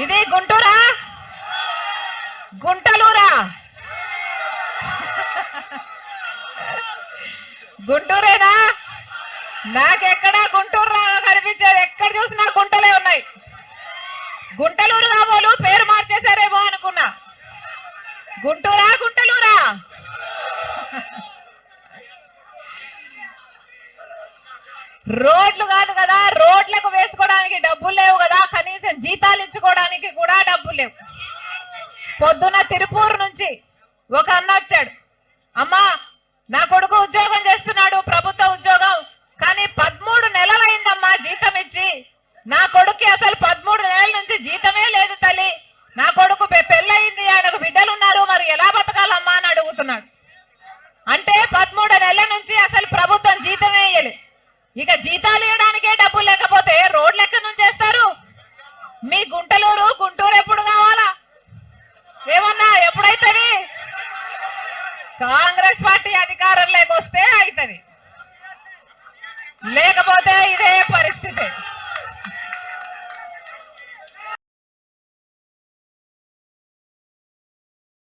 ఇది గుంటూరా? గుంటలూరా? గుంటూరేనా? నాకెక్కడా గుంటూరు కనిపించేది? ఎక్కడ చూసినా గుంటలే ఉన్నాయి. గుంటలూరు కాబోలు పేరు మార్చేశారేమో అనుకున్నా. గుంటూరా గుంటలూరా? రోడ్లు కాదు కదా పొద్దున తిరుపూరు నుంచి ఒక అన్న వచ్చాడు. అమ్మా నా కొడుకు ఉద్యోగం చేస్తున్నాడు ప్రభుత్వ ఉద్యోగం కానీ పదమూడు నెలలైందమ్మా జీతం ఇచ్చి. నా కొడుకు అసలు పదమూడు నెలల నుంచి జీతమే లేదు తల్లి. నా కొడుకు పె- పెళ్ళయింది ఆయనకు బిడ్డలున్నారు మరి ఎలా బతకాలమ్మా అని అడుగుతున్నాడు. అంటే పదమూడు నెలల నుంచి అసలు ప్రభుత్వం జీతం ఇయ్యలేదు ఇక జీతాలు ఇవ్వడానికే డబ్బులు లేకపోతే రోడ్లు ఎక్కడి నుంచి చేస్తారు మీ గుంటలూరు గుంటూరు కాంగ్రెస్ పార్టీ అధికారంలోకి వస్తే అవుతుంది లేకపోతే ఇదే పరిస్థితి.